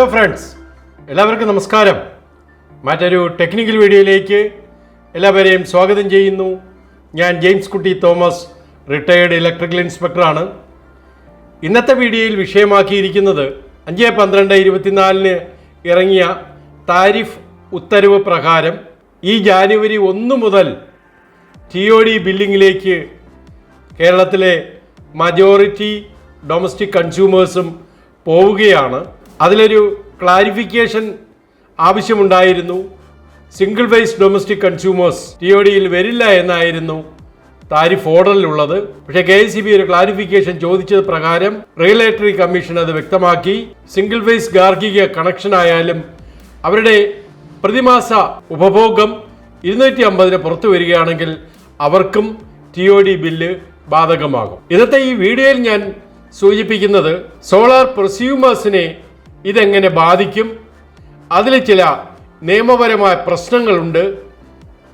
Hello friends എല്ലാവർക്കും നമസ്കാരം. മറ്റൊരു ടെക്നിക്കൽ വീഡിയോയിലേക്ക് എല്ലാവരെയും സ്വാഗതം ചെയ്യുന്നു. ഞാൻ ജെയിംസ് കുട്ടി തോമസ് റിട്ടയേർഡ് ഇലക്ട്രിക്കൽ ഇൻസ്പെക്ടറാണ് ഇന്നത്തെ വീഡിയോയിൽ വിഷയമാക്കിയിരിക്കുന്നത് അഞ്ച് പന്ത്രണ്ട് ഇരുപത്തിനാലിന് ഇറങ്ങിയ താരിഫ് ഉത്തരവ് പ്രകാരം ഈ ജാനുവരി ഒന്ന് മുതൽ ടി ഒ ഡി ബില്ലിങ്ങിലേക്ക് കേരളത്തിലെ മജോറിറ്റി ഡൊമസ്റ്റിക് കൺസ്യൂമേഴ്സും പോവുകയാണ്. അതിലൊരു ക്ലാരിഫിക്കേഷൻ ആവശ്യമുണ്ടായിരുന്നു. Single base domestic consumers T O ഡിയിൽ വരില്ല എന്നായിരുന്നു താരിഫ് ഓർഡറിലുള്ളത്. പക്ഷേ കെ സി ബി ഒരു ക്ലാരിഫിക്കേഷൻ ചോദിച്ചത് പ്രകാരം റെഗുലേറ്ററി കമ്മീഷൻ അത് വ്യക്തമാക്കി. സിംഗിൾ ബേസ് ഗാർഹിക കണക്ഷൻ ആയാലും അവരുടെ പ്രതിമാസ ഉപഭോഗം ഇരുന്നൂറ്റി അമ്പതിന് പുറത്തു വരികയാണെങ്കിൽ അവർക്കും ടി ഒ ഡി ബില്ല് ബാധകമാകും. ഇന്നത്തെ ഈ വീഡിയോയിൽ ഞാൻ സൂചിപ്പിക്കുന്നത് സോളാർ പ്രൊസ്യൂമേഴ്സിനെ ഇതെങ്ങനെ ബാധിക്കും? അതിൽ ചില നിയമപരമായ പ്രശ്നങ്ങളുണ്ട്.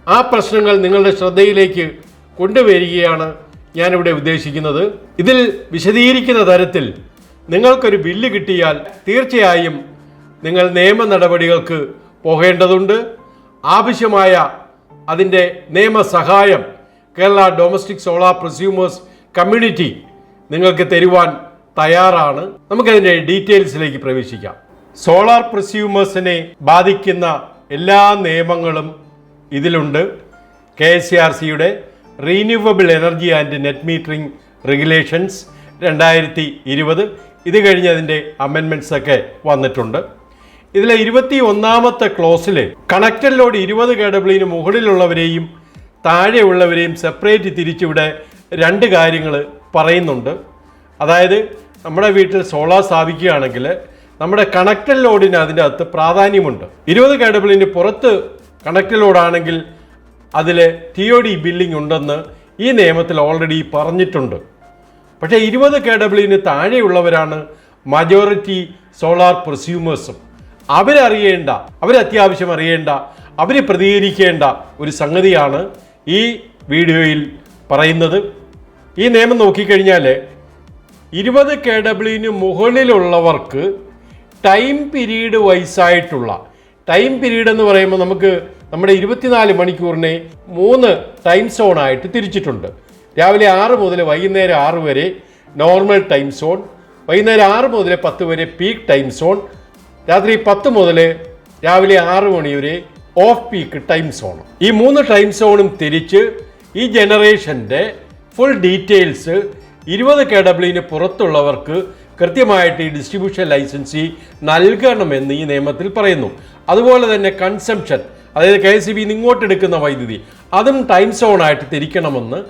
ആ പ്രശ്നങ്ങൾ നിങ്ങളുടെ ശ്രദ്ധയിലേക്ക് കൊണ്ടുവരികയാണ് ഞാനിവിടെ ഉദ്ദേശിക്കുന്നത്. ഇതിൽ വിശദീകരിക്കുന്ന തരത്തിൽ നിങ്ങൾക്കൊരു ബില്ല് കിട്ടിയാൽ തീർച്ചയായും നിങ്ങൾ നിയമ നടപടികൾക്ക് പോകേണ്ടതുണ്ട്. ആവശ്യമായ അതിന്റെ നിയമസഹായം Kerala domestic solar prosumers community നിങ്ങൾക്ക് തരുവാൻ തയ്യാറാണ്. നമുക്കതിന്റെ ഡീറ്റെയിൽസിലേക്ക് പ്രവേശിക്കാം. സോളാർ പ്രസ്യൂമേഴ്സിനെ ബാധിക്കുന്ന എല്ലാ നിയമങ്ങളും ഇതിലുണ്ട്. കെ എസ് സി ആർ സിയുടെ renewable energy and net metering regulations രണ്ടായിരത്തി ഇരുപത്. ഇത് കഴിഞ്ഞ് അതിന്റെ അമെൻമെന്റ്സ് ഒക്കെ വന്നിട്ടുണ്ട്. ഇതിലെ ഇരുപത്തി ഒന്നാമത്തെ ക്ലോസിൽ കണക്റ്റഡ് ലോഡ് ഇരുപത് കേഡബിളിന് മുകളിലുള്ളവരെയും താഴെയുള്ളവരെയും സെപ്പറേറ്റ് തിരിച്ചിവിടെ രണ്ട് കാര്യങ്ങൾ പറയുന്നുണ്ട്. അതായത് നമ്മുടെ വീട്ടിൽ സോളാർ സ്ഥാപിക്കുകയാണെങ്കിൽ നമ്മുടെ കണക്റ്റഡ് ലോഡിന് അതിന്റെ അകത്ത് പ്രാധാന്യമുണ്ട്. ഇരുപത് കേഡബിളിന് പുറത്ത് കണക്റ്റഡ് ലോഡാണെങ്കിൽ അതിൽ ടി ഒ ഡി ബില്ലിംഗ് ഉണ്ടെന്ന് ഈ നിയമത്തിൽ ഓൾറെഡി പറഞ്ഞിട്ടുണ്ട്. പക്ഷേ ഇരുപത് കേഡബിളിന് താഴെയുള്ളവരാണ് മജോറിറ്റി സോളാർ പ്രൊസ്യൂമേഴ്സും അവരറിയേണ്ട അവരത്യാവശ്യം അറിയേണ്ട അവർ പ്രതികരിക്കേണ്ട ഒരു സംഗതിയാണ് ഈ വീഡിയോയിൽ പറയുന്നത്. ഈ നിയമം നോക്കിക്കഴിഞ്ഞാൽ ഇരുപത് കെ ഡബ്ല്യുവിന് മുകളിലുള്ളവർക്ക് ടൈം പീരീഡ് വൈസായിട്ടുള്ള ടൈം പീരീഡ് എന്ന് പറയുമ്പോൾ നമുക്ക് നമ്മുടെ ഇരുപത്തിനാല് മണിക്കൂറിനെ മൂന്ന് ടൈം സോണായിട്ട് തിരിച്ചിട്ടുണ്ട്. രാവിലെ ആറ് മുതൽ വൈകുന്നേരം ആറ് വരെ നോർമൽ ടൈം സോൺ വൈകുന്നേരം ആറ് മുതൽ പത്ത് വരെ പീക്ക് ടൈം സോൺ രാത്രി പത്ത് മുതൽ രാവിലെ ആറ് മണി വരെ ഓഫ് പീക്ക് ടൈം സോൺ. ഈ മൂന്ന് ടൈം സോണും തിരിച്ച് ഈ ജനറേഷന്റെ ഫുൾ ഡീറ്റെയിൽസ് ഇരുപത് കെ ഡബ്ല്യുവിന് പുറത്തുള്ളവർക്ക് കൃത്യമായിട്ട് ഈ ഡിസ്ട്രിബ്യൂഷൻ ലൈസൻസി നൽകണമെന്ന് ഈ നിയമത്തിൽ പറയുന്നു. അതുപോലെ തന്നെ കൺസംഷൻ അതായത് കെ എസ് ഇങ്ങോട്ട് എടുക്കുന്ന വൈദ്യുതി അതും ടൈം സോണായിട്ട് തിരിക്കണമെന്ന്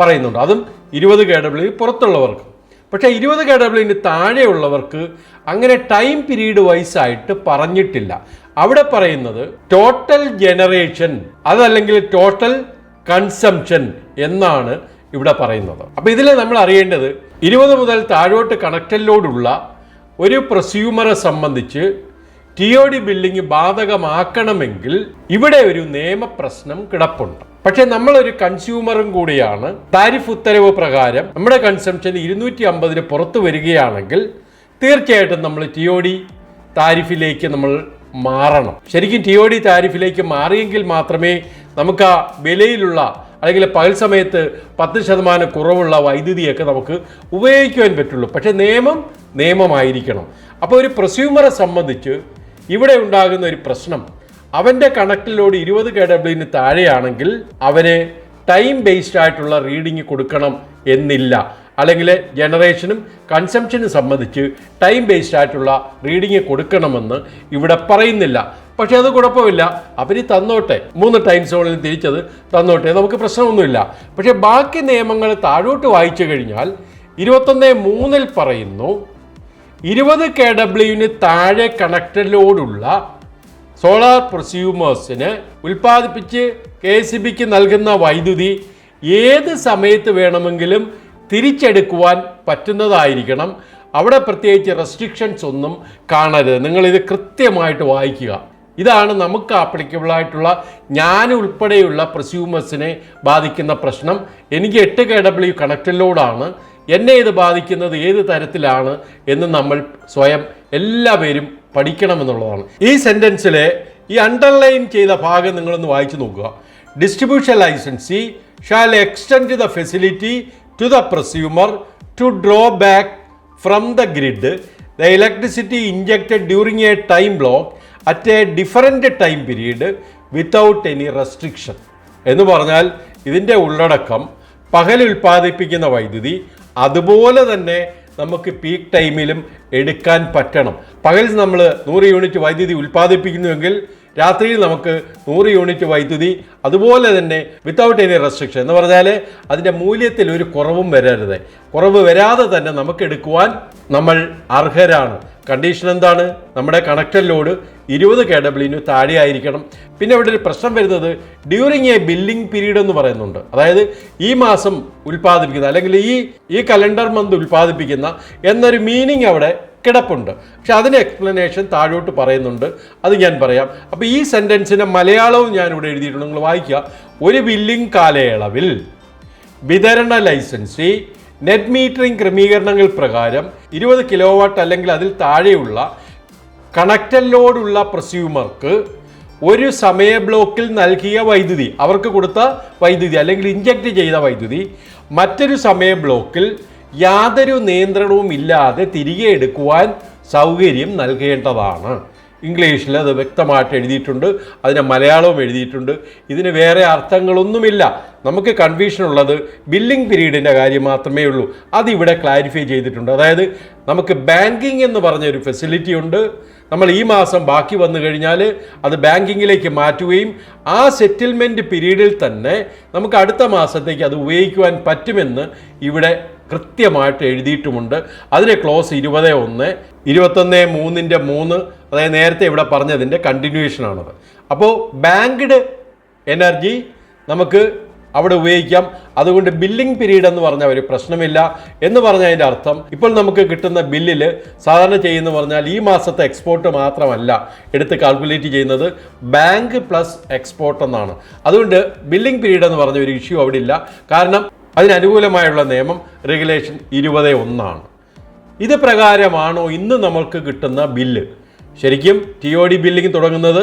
പറയുന്നുണ്ട്. അതും ഇരുപത് കെ ഡബ്ല്യു പുറത്തുള്ളവർക്ക്. പക്ഷേ ഇരുപത് കെ ഡബ്ല്യുവിന് താഴെയുള്ളവർക്ക് അങ്ങനെ ടൈം പീരീഡ് വൈസ് ആയിട്ട് പറഞ്ഞിട്ടില്ല. അവിടെ പറയുന്നത് ടോട്ടൽ ജനറേഷൻ അതല്ലെങ്കിൽ ടോട്ടൽ കൺസംഷൻ എന്നാണ് ഇവിടെ പറയുന്നത്. അപ്പോൾ ഇതിൽ നമ്മൾ അറിയേണ്ടത് ഇരുപത് മുതൽ താഴോട്ട് കണക്റ്റലിലോടുള്ള ഒരു പ്രൊസ്യൂമറെ സംബന്ധിച്ച് ടി ഒ ഡി ബില്ലിംഗ് ബാധകമാക്കണമെങ്കിൽ ഇവിടെ ഒരു നിയമപ്രശ്നം കിടപ്പുണ്ട്. പക്ഷെ നമ്മളൊരു കൺസ്യൂമറും കൂടിയാണ്. താരിഫ് ഉത്തരവ് പ്രകാരം നമ്മുടെ കൺസംഷൻ ഇരുന്നൂറ്റി അമ്പതിന് പുറത്തു വരികയാണെങ്കിൽ തീർച്ചയായിട്ടും നമ്മൾ ടി ഒ ഡി താരിഫിലേക്ക് നമ്മൾ മാറണം. ശരിക്കും ടി ഒ ഡി താരിഫിലേക്ക് മാറിയെങ്കിൽ മാത്രമേ നമുക്ക് ആ വിലയിലുള്ള അല്ലെങ്കിൽ പകൽ സമയത്ത് പത്ത് ശതമാനം കുറവുള്ള വൈദ്യുതിയൊക്കെ നമുക്ക് ഉപയോഗിക്കുവാൻ പറ്റുള്ളൂ. പക്ഷേ നിയമം നിയമമായിരിക്കണം. അപ്പോൾ ഒരു പ്രസ്യൂമറെ സംബന്ധിച്ച് ഇവിടെ ഉണ്ടാകുന്ന ഒരു പ്രശ്നം. അവന്റെ കണക്റ്റിലോട് ഇരുപത് കെ ഡബ്ല്യുവിന് താഴെയാണെങ്കിൽ അവന് ടൈം ബേസ്ഡ് ആയിട്ടുള്ള റീഡിങ് കൊടുക്കണം എന്നില്ല. അല്ലെങ്കിൽ ജനറേഷനും കൺസംഷനും സംബന്ധിച്ച് ടൈം ബേസ്ഡ് ആയിട്ടുള്ള റീഡിങ് കൊടുക്കണമെന്ന് ഇവിടെ പറയുന്നില്ല. പക്ഷേ അത് കുഴപ്പമില്ല. അവർ തന്നോട്ടെ. മൂന്ന് ടൈം സോണിൽ തിരിച്ചത് തന്നോട്ടെ. നമുക്ക് പ്രശ്നമൊന്നുമില്ല. പക്ഷേ ബാക്കി നിയമങ്ങൾ താഴോട്ട് വായിച്ചു കഴിഞ്ഞാൽ ഇരുപത്തൊന്ന് മൂന്നിൽ പറയുന്നു ഇരുപത് കെ ഡബ്ല്യുവിന് താഴെ കണക്ടിലോടുള്ള സോളാർ പ്രൊസ്യൂമേഴ്സിന് ഉൽപ്പാദിപ്പിച്ച് കെ എസ് ബിക്ക് നൽകുന്ന വൈദ്യുതി ഏത് സമയത്ത് വേണമെങ്കിലും തിരിച്ചെടുക്കുവാൻ പറ്റുന്നതായിരിക്കണം. അവിടെ പ്രത്യേകിച്ച് റെസ്ട്രിക്ഷൻസ് ഒന്നും കാണരുത്. നിങ്ങളിത് കൃത്യമായിട്ട് വായിക്കുക. ഇതാണ് നമുക്ക് ആപ്ലിക്കബിൾ ആയിട്ടുള്ള ഞാൻ ഉൾപ്പെടെയുള്ള പ്രസ്യൂമേഴ്സിനെ ബാധിക്കുന്ന പ്രശ്നം. എനിക്ക് എട്ട് കെ ഡബ്ല്യു കണക്റ്റഡ് ലോഡാണ് എന്നെ ഇത് ബാധിക്കുന്നത് ഏത് തരത്തിലാണ് എന്ന് നമ്മൾ സ്വയം എല്ലാവരും പഠിക്കണമെന്നുള്ളതാണ്. ഈ സെന്റൻസിലെ ഈ അണ്ടർലൈൻ ചെയ്ത ഭാഗം നിങ്ങളൊന്ന് വായിച്ചു നോക്കുക. Distribution licensee shall extend the facility to the prosumer to draw back from the grid the electricity injected during a time block at a different time period without any restriction എന്ന് പറഞ്ഞാൽ ഇതിന്റെ ഉള്ളടക്കം പകൽ ഉൽപ്പാദിപ്പിക്കുന്ന വൈദ്യുതി അതുപോലെ തന്നെ നമുക്ക് പീക്ക് ടൈമിലും എടുക്കാൻ പറ്റണം. പകൽ നമ്മൾ നൂറ് യൂണിറ്റ് വൈദ്യുതി ഉൽപ്പാദിപ്പിക്കുന്നുവെങ്കിൽ രാത്രിയിൽ നമുക്ക് നൂറ് യൂണിറ്റ് വൈദ്യുതി അതുപോലെ തന്നെ വിത്തൗട്ട് എനി റെസ്ട്രിക്ഷൻ എന്ന് പറഞ്ഞാൽ അതിന്റെ മൂല്യത്തിൽ ഒരു കുറവും വരരുത്. കുറവ് വരാതെ തന്നെ നമുക്ക് എടുക്കുവാൻ നമ്മൾ അർഹരാണ്. കണ്ടീഷൻ എന്താണ്? നമ്മുടെ കണക്റ്റർ ലോഡ് ഇരുപത് കെ ഡബ്ല്യുവിന് താഴെ ആയിരിക്കണം. പിന്നെ ഇവിടെ ഒരു പ്രശ്നം വരുന്നത് ഡ്യൂറിങ് എ ബില്ലിംഗ് പീരീഡ് എന്ന് പറയുന്നുണ്ട്. അതായത് ഈ മാസം ഉൽപ്പാദിപ്പിക്കുന്ന അല്ലെങ്കിൽ ഈ ഈ കലണ്ടർ മന്ത് ഉൽപ്പാദിപ്പിക്കുന്ന എന്നൊരു മീനിങ് അവിടെ കിടപ്പുണ്ട്. പക്ഷെ അതിന് എക്സ്പ്ലനേഷൻ താഴോട്ട് പറയുന്നുണ്ട്. അത് ഞാൻ പറയാം. അപ്പോൾ ഈ സെന്റൻസിന്റെ മലയാളവും ഞാൻ ഇവിടെ എഴുതിയിട്ടുണ്ട്. നിങ്ങൾ വായിക്കുക. ഒരു ബില്ലിംഗ് കാലയളവിൽ വിതരണ ലൈസൻസി നെറ്റ് മീറ്ററിംഗ് ക്രമീകരണങ്ങൾ പ്രകാരം ഇരുപത് കിലോ വാട്ട് അല്ലെങ്കിൽ അതിൽ താഴെയുള്ള കണക്റ്റഡ് ലോഡുള്ള പ്രസ്യൂമർക്ക് ഒരു സമയ ബ്ലോക്കിൽ നൽകിയ വൈദ്യുതി അവർക്ക് കൊടുത്ത വൈദ്യുതി അല്ലെങ്കിൽ ഇഞ്ചക്ട് ചെയ്ത വൈദ്യുതി മറ്റൊരു സമയ ബ്ലോക്കിൽ യാതൊരു നിയന്ത്രണവും ഇല്ലാതെ തിരികെ എടുക്കുവാൻ സൗകര്യം നൽകേണ്ടതാണ്. ഇംഗ്ലീഷിൽ അത് വ്യക്തമായിട്ട് എഴുതിയിട്ടുണ്ട് അതിനെ മലയാളവും എഴുതിയിട്ടുണ്ട്. ഇതിന് വേറെ അർത്ഥങ്ങളൊന്നുമില്ല. നമുക്ക് കൺഫ്യൂഷൻ ഉള്ളത് ബില്ലിംഗ് പീരീഡിന്റെ കാര്യം മാത്രമേ ഉള്ളൂ. അതിവിടെ ക്ലാരിഫൈ ചെയ്തിട്ടുണ്ട്. അതായത് നമുക്ക് ബാങ്കിങ് എന്ന് പറഞ്ഞൊരു ഫെസിലിറ്റി ഉണ്ട്. നമ്മൾ ഈ മാസം ബാക്കി വന്നു കഴിഞ്ഞാൽ അത് ബാങ്കിങ്ങിലേക്ക് മാറ്റുകയും ആ സെറ്റിൽമെന്റ് പീരീഡിൽ തന്നെ നമുക്ക് അടുത്ത മാസത്തേക്ക് അത് ഉപയോഗിക്കുവാൻ പറ്റുമെന്ന് ഇവിടെ കൃത്യമായിട്ട് എഴുതിയിട്ടുമുണ്ട്. അതിലെ ക്ലോസ് ഇരുപത് ഒന്ന് ഇരുപത്തൊന്ന് മൂന്നിന്റെ മൂന്ന് അതായത് നേരത്തെ ഇവിടെ പറഞ്ഞതിന്റെ കണ്ടിന്യൂഷനാണത് അപ്പോൾ ബാങ്ക്ഡ് എനർജി നമുക്ക് അവിടെ ഉപയോഗിക്കാം. അതുകൊണ്ട് ബില്ലിംഗ് പീരീഡ് എന്ന് പറഞ്ഞാൽ ഒരു പ്രശ്നമില്ല എന്ന് പറഞ്ഞതിന്റെ അർത്ഥം ഇപ്പോൾ നമുക്ക് കിട്ടുന്ന ബില്ലിൽ സാധാരണ ചെയ്യുന്ന പറഞ്ഞാൽ ഈ മാസത്തെ എക്സ്പോർട്ട് മാത്രമല്ല എടുത്ത് കാൽക്കുലേറ്റ് ചെയ്യുന്നത് ബാങ്ക് പ്ലസ് എക്സ്പോർട്ട് എന്നാണ്. അതുകൊണ്ട് ബില്ലിംഗ് പീരീഡ് എന്ന് പറഞ്ഞ ഒരു ഇഷ്യൂ അവിടെ ഇല്ല. കാരണം അതിനനുകൂലമായുള്ള നിയമം റെഗുലേഷൻ ഇരുപത് ഒന്നാണ്. ഇത് പ്രകാരമാണോ ഇന്ന് നമ്മൾക്ക് കിട്ടുന്ന ബില്ല്? ശരിക്കും ടി ഒ ഡി ബില്ലിംഗ് തുടങ്ങുന്നത്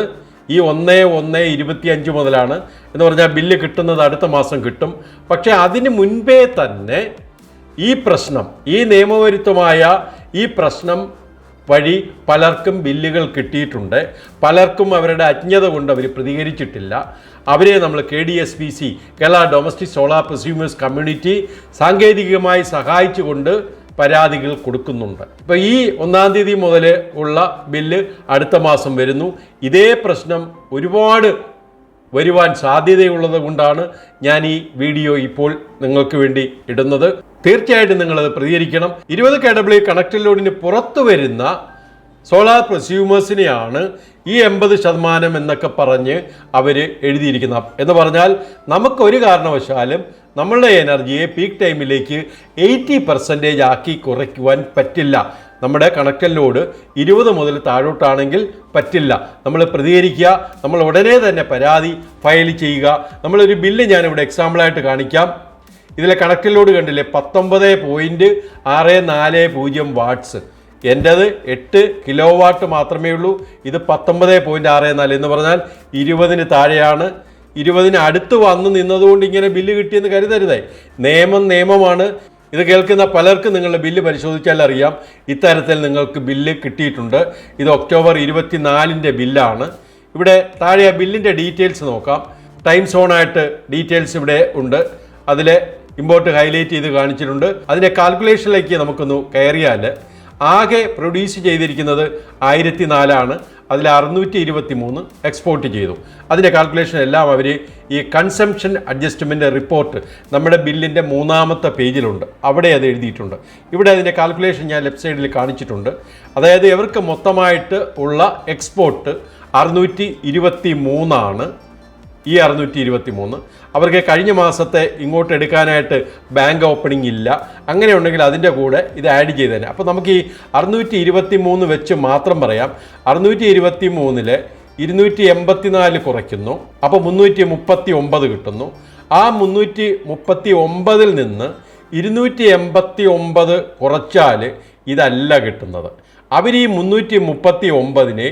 ഈ ഒന്ന് ഒന്ന് ഇരുപത്തിയഞ്ച് മുതലാണ് എന്ന് പറഞ്ഞാൽ ബില്ല് കിട്ടുന്നത് അടുത്ത മാസം കിട്ടും. പക്ഷേ അതിന് മുൻപേ തന്നെ ഈ പ്രശ്നം ഈ നിയമവിരുദ്ധമായ ഈ പ്രശ്നം വഴി പലർക്കും ബില്ലുകൾ കിട്ടിയിട്ടുണ്ട്. പലർക്കും അവരുടെ അജ്ഞത കൊണ്ട് അവർ പ്രതികരിച്ചിട്ടില്ല. അവരെ നമ്മൾ K D S P C Kerala domestic solar prosumers community സാങ്കേതികമായി സഹായിച്ചുകൊണ്ട് പരാതികൾ കൊടുക്കുന്നുണ്ട്. ഇപ്പോൾ ഈ ഒന്നാം തീയതി മുതൽ ഉള്ള ബില്ല് അടുത്ത മാസം വരുന്നു. ഇതേ പ്രശ്നം ഒരുപാട് വരുവാൻ സാധ്യതയുള്ളത് കൊണ്ടാണ് ഞാൻ ഈ വീഡിയോ ഇപ്പോൾ നിങ്ങൾക്ക് വേണ്ടി ഇടുന്നത്. തീർച്ചയായിട്ടും നിങ്ങളത് പ്രതികരിക്കണം. ഇരുപത് കെ ഡബ്ല്യു കണക്റ്റഡ് ലോഡിന് പുറത്തു വരുന്ന സോളാർ പ്രസ്യൂമേഴ്സിനെയാണ് ഈ എൺപത് ശതമാനം എന്നൊക്കെ പറഞ്ഞ് അവർ എഴുതിയിരിക്കുന്നത്. എന്ന് പറഞ്ഞാൽ നമുക്കൊരു കാരണവശാലും നമ്മളുടെ എനർജിയെ പീക്ക് ടൈമിലേക്ക് എയ്റ്റി പെർസെന്റേജ് ആക്കി കുറയ്ക്കുവാൻ പറ്റില്ല. നമ്മുടെ കണക്റ്റഡ് ലോഡ് ഇരുപത് മുതൽ താഴോട്ടാണെങ്കിൽ പറ്റില്ല. നമ്മൾ പ്രതികരിക്കുക നമ്മൾ ഉടനെ തന്നെ പരാതി ഫയൽ ചെയ്യുക. നമ്മളൊരു ബില്ല് ഞാനിവിടെ എക്സാമ്പിളായിട്ട് കാണിക്കാം. ഇതിലെ കണക്റ്റഡ് ലോഡ് കണ്ടില്ലേ? പത്തൊമ്പത് പോയിന്റ് ആറ് നാല് പൂജ്യം വാട്ട്സ് എന്റേത് എട്ട് കിലോ വാട്ട് മാത്രമേ ഉള്ളൂ. ഇത് പത്തൊമ്പത് പോയിന്റ് ആറ് നാല് എന്ന് പറഞ്ഞാൽ ഇരുപതിന് താഴെയാണ്. ഇരുപതിന് അടുത്ത് വന്ന് നിന്നതുകൊണ്ട് ഇങ്ങനെ ബില്ല് കിട്ടിയെന്ന് കരുതരുതേ. നിയമം നിയമമാണ്. ഇത് കേൾക്കുന്ന പലർക്കും നിങ്ങളുടെ ബില്ല് പരിശോധിച്ചാൽ അറിയാം. ഇത്തരത്തിൽ നിങ്ങൾക്ക് ബില്ല് കിട്ടിയിട്ടുണ്ട്. ഇത് ഒക്ടോബർ ഇരുപത്തിനാലിന്റെ ബില്ലാണ് ഇവിടെ താഴെ ആ ബില്ലിന്റെ ഡീറ്റെയിൽസ് നോക്കാം. ടൈം സോണായിട്ട് ഡീറ്റെയിൽസ് ഇവിടെ ഉണ്ട്. അതിലെ ഇമ്പോർട്ട് ഹൈലൈറ്റ് ചെയ്ത് കാണിച്ചിട്ടുണ്ട്. അതിന്റെ കാൽക്കുലേഷനിലേക്ക് നമുക്കൊന്ന് കയറിയാൽ ആകെ പ്രൊഡ്യൂസ് ചെയ്തിരിക്കുന്നത് ആയിരത്തി നാലാണ് അതിൽ അറുന്നൂറ്റി ഇരുപത്തി മൂന്ന് എക്സ്പോർട്ട് ചെയ്തു. അതിന്റെ കാൽക്കുലേഷൻ എല്ലാം അവർ ഈ കൺസംഷൻ അഡ്ജസ്റ്റ്മെന്റ് റിപ്പോർട്ട് നമ്മുടെ ബില്ലിന്റെ മൂന്നാമത്തെ പേജിലുണ്ട്. അവിടെ അത് എഴുതിയിട്ടുണ്ട്. ഇവിടെ അതിന്റെ കാൽക്കുലേഷൻ ഞാൻ ലെഫ്റ്റ് സൈഡിൽ കാണിച്ചിട്ടുണ്ട്. അതായത് ഇവർക്ക് മൊത്തമായിട്ട് ഉള്ള എക്സ്പോർട്ട് അറുന്നൂറ്റി ഇരുപത്തി മൂന്നാണ് ഈ അറുന്നൂറ്റി ഇരുപത്തി മൂന്ന് അവർക്ക് കഴിഞ്ഞ മാസത്തെ ഇങ്ങോട്ട് എടുക്കാനായിട്ട് ബാങ്ക് ഓപ്പണിംഗ് ഇല്ല. അങ്ങനെ ഉണ്ടെങ്കിൽ അതിന്റെ കൂടെ ഇത് ആഡ് ചെയ്തേനെ. അപ്പോൾ നമുക്ക് ഈ അറുന്നൂറ്റി ഇരുപത്തി മൂന്ന് വെച്ച് മാത്രം പറയാം. അറുന്നൂറ്റി ഇരുപത്തി മൂന്നിൽ ഇരുന്നൂറ്റി എൺപത്തിനാല് കുറയ്ക്കുന്നു. അപ്പോൾ മുന്നൂറ്റി മുപ്പത്തി ഒമ്പത് കിട്ടുന്നു. ആ മുന്നൂറ്റി മുപ്പത്തി ഒമ്പതിൽ നിന്ന് ഇരുന്നൂറ്റി എൺപത്തി ഒമ്പത് കുറച്ചാൽ ഇതല്ല കിട്ടുന്നത്. അവർ ഈ മുന്നൂറ്റി മുപ്പത്തി ഒമ്പതിനെ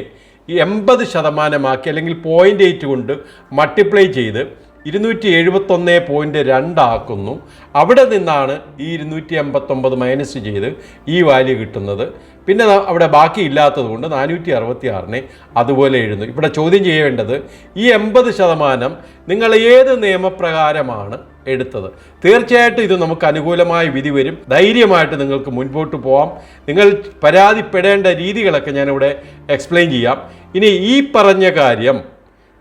എൺപത് ശതമാനമാക്കി അല്ലെങ്കിൽ പോയിന്റ് എയ്റ്റ് കൊണ്ട് മൾട്ടിപ്ലൈ ചെയ്ത് ഇരുന്നൂറ്റി എഴുപത്തൊന്ന് പോയിന്റ് രണ്ടാക്കുന്നു അവിടെ നിന്നാണ് ഈ ഇരുന്നൂറ്റി എൺപത്തൊമ്പത് മൈനസ് ചെയ്ത് ഈ വാല്യൂ കിട്ടുന്നത്. പിന്നെ അവിടെ ബാക്കി ഇല്ലാത്തത് കൊണ്ട് നാനൂറ്റി അറുപത്തി ആറിനെ അതുപോലെ എഴുതുന്നു. ഇവിടെ ചോദ്യം ചെയ്യേണ്ടത് ഈ എൺപത് ശതമാനം നിങ്ങൾ ഏത് നിയമപ്രകാരമാണ് എടുത്തത്? തീർച്ചയായിട്ടും ഇത് നമുക്ക് അനുകൂലമായ വിധി വരും. ധൈര്യമായിട്ട് നിങ്ങൾക്ക് മുൻപോട്ട് പോവാം. നിങ്ങൾ പരാതിപ്പെടേണ്ട രീതികളൊക്കെ ഞാനിവിടെ എക്സ്പ്ലെയിൻ ചെയ്യാം. ഇനി ഈ പറഞ്ഞ കാര്യം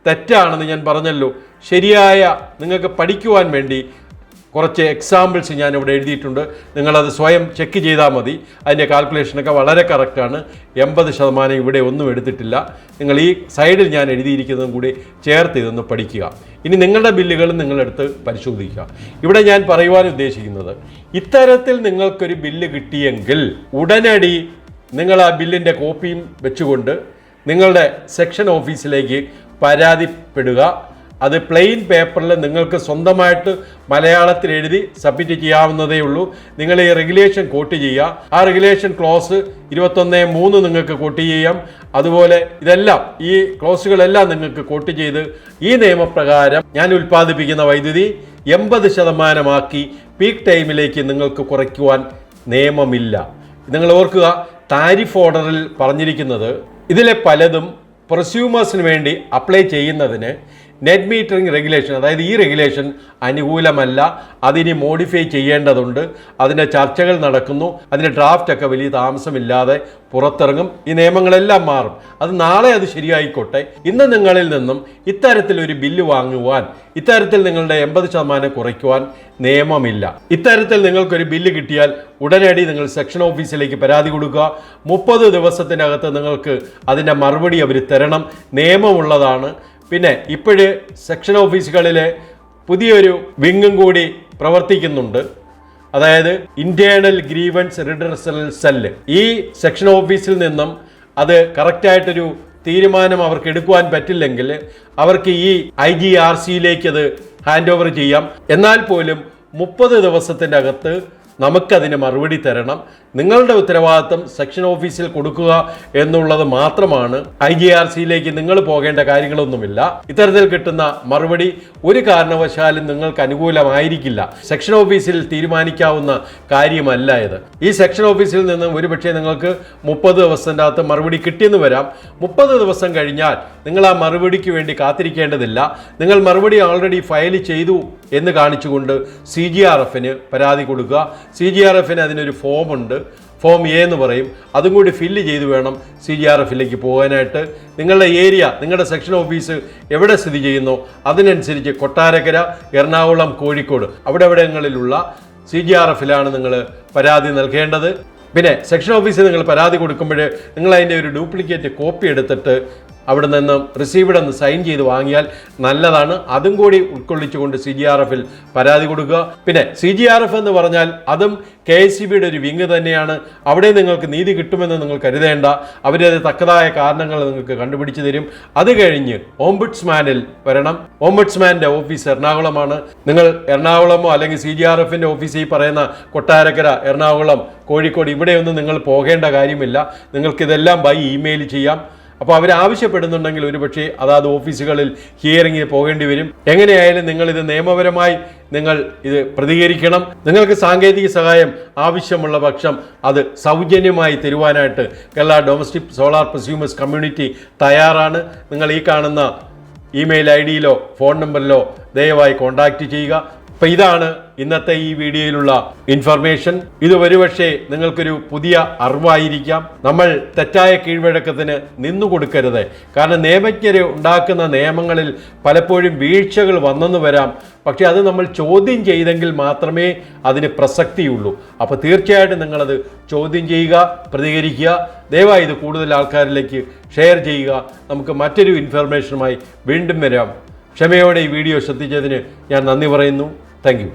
തെറ്റാണെന്ന് ഞാൻ പറഞ്ഞല്ലോ. ശരിയായ നിങ്ങൾക്ക് പഠിക്കുവാൻ വേണ്ടി കുറച്ച് എക്സാമ്പിൾസ് ഞാൻ ഇവിടെ എഴുതിയിട്ടുണ്ട്. നിങ്ങളത് സ്വയം ചെക്ക് ചെയ്താൽ മതി. അതിന്റെ കാൽക്കുലേഷനൊക്കെ വളരെ കറക്റ്റാണ് എൺപത് ശതമാനം ഇവിടെ ഒന്നും എടുത്തിട്ടില്ല. നിങ്ങൾ ഈ സൈഡിൽ ഞാൻ എഴുതിയിരിക്കുന്നതും കൂടി ചേർത്ത് ഇതൊന്ന് പഠിക്കുക. ഇനി നിങ്ങളുടെ ബില്ലുകൾ നിങ്ങളെടുത്ത് പരിശോധിക്കുക. ഇവിടെ ഞാൻ പറയുവാൻ ഉദ്ദേശിക്കുന്നത് ഇത്തരത്തിൽ നിങ്ങൾക്കൊരു ബില്ല് കിട്ടിയെങ്കിൽ ഉടനടി നിങ്ങൾ ആ ബില്ലിന്റെ കോപ്പിയും വെച്ചുകൊണ്ട് നിങ്ങളുടെ സെക്ഷൻ ഓഫീസിലേക്ക് പരാതിപ്പെടുക. അത് പ്ലെയിൻ പേപ്പറിൽ നിങ്ങൾക്ക് സ്വന്തമായിട്ട് മലയാളത്തിൽ എഴുതി സബ്മിറ്റ് ചെയ്യാവുന്നതേ ഉള്ളൂ. നിങ്ങൾ ഈ റെഗുലേഷൻ കോട്ട് ചെയ്യുക. ആ റെഗുലേഷൻ ക്ലോസ് ഇരുപത്തൊന്ന് മൂന്ന് നിങ്ങൾക്ക് കോട്ട് ചെയ്യാം. അതുപോലെ ഇതെല്ലാം ഈ ക്ലോസുകളെല്ലാം നിങ്ങൾക്ക് കോട്ട് ചെയ്ത് ഈ നിയമപ്രകാരം ഞാൻ ഉൽപ്പാദിപ്പിക്കുന്ന വൈദ്യുതി എൺപത് ശതമാനമാക്കി പീക്ക് ടൈമിലേക്ക് നിങ്ങൾക്ക് കുറയ്ക്കുവാൻ നിയമമില്ല. നിങ്ങൾ ഓർക്കുക താരിഫ് ഓർഡറിൽ പറഞ്ഞിരിക്കുന്നത് ഇതിലെ പലതും പ്രൊസ്യൂമേഴ്സിന് വേണ്ടി അപ്ലൈ ചെയ്യുന്നതിന് നെറ്റ് മീറ്ററിംഗ് റെഗുലേഷൻ അതായത് ഈ റെഗുലേഷൻ അനുകൂലമല്ല. അതിനി മോഡിഫൈ ചെയ്യേണ്ടതുണ്ട്. അതിന്റെ ചർച്ചകൾ നടക്കുന്നു. അതിന്റെ ഡ്രാഫ്റ്റൊക്കെ വലിയ താമസമില്ലാതെ പുറത്തിറങ്ങും. ഈ നിയമങ്ങളെല്ലാം മാറും. അത് നാളെ അത് ശരിയായിക്കോട്ടെ. ഇന്ന് നിങ്ങളിൽ നിന്നും ഇത്തരത്തിലൊരു ബില്ല് വാങ്ങുവാൻ ഇത്തരത്തിൽ നിങ്ങളുടെ എൺപത് ശതമാനം കുറയ്ക്കുവാൻ നിയമമില്ല. ഇത്തരത്തിൽ നിങ്ങൾക്കൊരു ബില്ല് കിട്ടിയാൽ ഉടനടി നിങ്ങൾ സെക്ഷൻ ഓഫീസിലേക്ക് പരാതി കൊടുക്കുക. മുപ്പത് ദിവസത്തിനകത്ത് നിങ്ങൾക്ക് അതിന്റെ മറുപടി അവർ തരണം. നിയമമുള്ളതാണ്. പിന്നെ ഇപ്പോഴ് സെക്ഷൻ ഓഫീസുകളിൽ പുതിയൊരു വിങ്ങും കൂടി പ്രവർത്തിക്കുന്നുണ്ട്. അതായത് ഇന്റേണൽ ഗ്രീവൻസ് റിഡർസൽ സെല്ല്. ഈ സെക്ഷൻ ഓഫീസിൽ നിന്നും അത് കറക്റ്റായിട്ടൊരു തീരുമാനം അവർക്ക് എടുക്കുവാൻ പറ്റില്ലെങ്കിൽ അവർക്ക് ഈ ഐ ജി ആർ സിയിലേക്ക് അത് ഹാൻഡ് ഓവർ ചെയ്യാം. എന്നാൽ പോലും മുപ്പത് ദിവസത്തിന്റെ അകത്ത് നമുക്കതിന് മറുപടി തരണം. നിങ്ങളുടെ ഉത്തരവാദിത്തം സെക്ഷൻ ഓഫീസിൽ കൊടുക്കുക എന്നുള്ളത് മാത്രമാണ്. ഐ ജി ആർ സിയിലേക്ക് നിങ്ങൾ പോകേണ്ട കാര്യങ്ങളൊന്നുമില്ല. ഇത്തരത്തിൽ കിട്ടുന്ന മറുപടി ഒരു കാരണവശാലും നിങ്ങൾക്ക് അനുകൂലമായിരിക്കില്ല. സെക്ഷൻ ഓഫീസിൽ തീരുമാനിക്കാവുന്ന കാര്യമല്ല ഇത്. ഈ സെക്ഷൻ ഓഫീസിൽ നിന്ന് ഒരുപക്ഷെ നിങ്ങൾക്ക് മുപ്പത് ദിവസത്തിന്റെ അകത്ത് മറുപടി കിട്ടിയെന്ന് വരാം. മുപ്പത് ദിവസം കഴിഞ്ഞാൽ നിങ്ങൾ ആ മറുപടിക്ക് വേണ്ടി കാത്തിരിക്കേണ്ടതില്ല. നിങ്ങൾ മറുപടി ഓൾറെഡി ഫയൽ ചെയ്തു എന്ന് കാണിച്ചുകൊണ്ട് സി ജി ആർ എഫിന് പരാതി കൊടുക്കുക. സി ജി ആർ എഫിന് അതിനൊരു ഫോമുണ്ട് ഫോം എ എന്ന് പറയും. അതും കൂടി ഫില്ല് ചെയ്ത് വേണം സി ജി ആർ എഫിലേക്ക് പോകാനായിട്ട്. നിങ്ങളുടെ ഏരിയ നിങ്ങളുടെ സെക്ഷൻ ഓഫീസ് എവിടെ സ്ഥിതി ചെയ്യുന്നോ അതിനനുസരിച്ച് കൊട്ടാരക്കര എറണാകുളം കോഴിക്കോട് അവിടെ എവിടെങ്ങളിലുള്ള സി ജി ആർ എഫിലാണ് നിങ്ങൾ പരാതി നൽകേണ്ടത്. പിന്നെ സെക്ഷൻ ഓഫീസിൽ നിങ്ങൾ പരാതി കൊടുക്കുമ്പോൾ നിങ്ങൾ അതിന്റെ ഒരു ഡ്യൂപ്ലിക്കേറ്റ് കോപ്പി എടുത്തിട്ട് അവിടെ നിന്ന് റിസീവ്ഡ് എന്ന് സൈൻ ചെയ്ത് വാങ്ങിയാൽ നല്ലതാണ്. അതും കൂടി ഉൾക്കൊള്ളിച്ചുകൊണ്ട് സി ജി ആർ എഫിൽ പരാതി കൊടുക്കുക. പിന്നെ സി ജി ആർ എഫ് എന്ന് പറഞ്ഞാൽ അതും കെ എസ് സി ബിയുടെ ഒരു വിങ് തന്നെയാണ്. അവിടെ നിങ്ങൾക്ക് നീതി കിട്ടുമെന്ന് നിങ്ങൾ കരുതേണ്ട. അവരത് തക്കതായ കാരണങ്ങൾ നിങ്ങൾക്ക് കണ്ടുപിടിച്ച് തരും. അത് കഴിഞ്ഞ് ഓംബുഡ്സ്മാനിൽ വരണം. ഓംബുഡ്സ്മാന്റെ ഓഫീസ് എറണാകുളമാണ്. നിങ്ങൾ എറണാകുളമോ അല്ലെങ്കിൽ സി ജി ആർ എഫിന്റെ ഓഫീസ് ഈ പറയുന്ന കൊട്ടാരക്കര എറണാകുളം കോഴിക്കോട് ഇവിടെയൊന്നും നിങ്ങൾ പോകേണ്ട കാര്യമില്ല. നിങ്ങൾക്കിതെല്ലാം ബൈ ഇമെയിൽ ചെയ്യാം. അപ്പോൾ അവർ ആവശ്യപ്പെടുന്നുണ്ടെങ്കിൽ ഒരുപക്ഷെ അതാത് ഓഫീസുകളിൽ ഹിയറിംഗിന് പോകേണ്ടി വരും. എങ്ങനെയായാലും നിങ്ങൾ ഇത് നിയമപരമായി നിങ്ങൾ ഇത് പ്രതികരിക്കണം. നിങ്ങൾക്ക് സാങ്കേതിക സഹായം ആവശ്യമുള്ള പക്ഷം അത് സൗജന്യമായി തരുവാനായിട്ട് Kerala domestic solar prosumers community തയ്യാറാണ്. നിങ്ങൾ ഈ കാണുന്ന ഇമെയിൽ ഐ ഡിയിലോ ഫോൺ നമ്പറിലോ ദയവായി കോൺടാക്റ്റ് ചെയ്യുക. അപ്പം ഇതാണ് ഇന്നത്തെ ഈ വീഡിയോയിലുള്ള ഇൻഫർമേഷൻ ഇത് ഒരുപക്ഷെ നിങ്ങൾക്കൊരു പുതിയ അറിവായിരിക്കാം. നമ്മൾ തെറ്റായ കീഴ്വഴക്കത്തിന് നിന്നു കൊടുക്കരുത്. കാരണം നിയമജ്ഞർ ഉണ്ടാക്കുന്ന നിയമങ്ങളിൽ പലപ്പോഴും വീഴ്ചകൾ വന്നെന്ന് വരാം. പക്ഷെ അത് നമ്മൾ ചോദ്യം ചെയ്തെങ്കിൽ മാത്രമേ അതിന് പ്രസക്തിയുള്ളൂ. അപ്പോൾ തീർച്ചയായിട്ടും നിങ്ങളത് ചോദ്യം ചെയ്യുക പ്രതികരിക്കുക. ദയവായി ഇത് കൂടുതൽ ആൾക്കാരിലേക്ക് ഷെയർ ചെയ്യുക. നമുക്ക് മറ്റൊരു ഇൻഫർമേഷനുമായി വീണ്ടും വരാം. ക്ഷമയോടെ ഈ വീഡിയോ ശ്രദ്ധിച്ചതിന് ഞാൻ നന്ദി പറയുന്നു. Thank you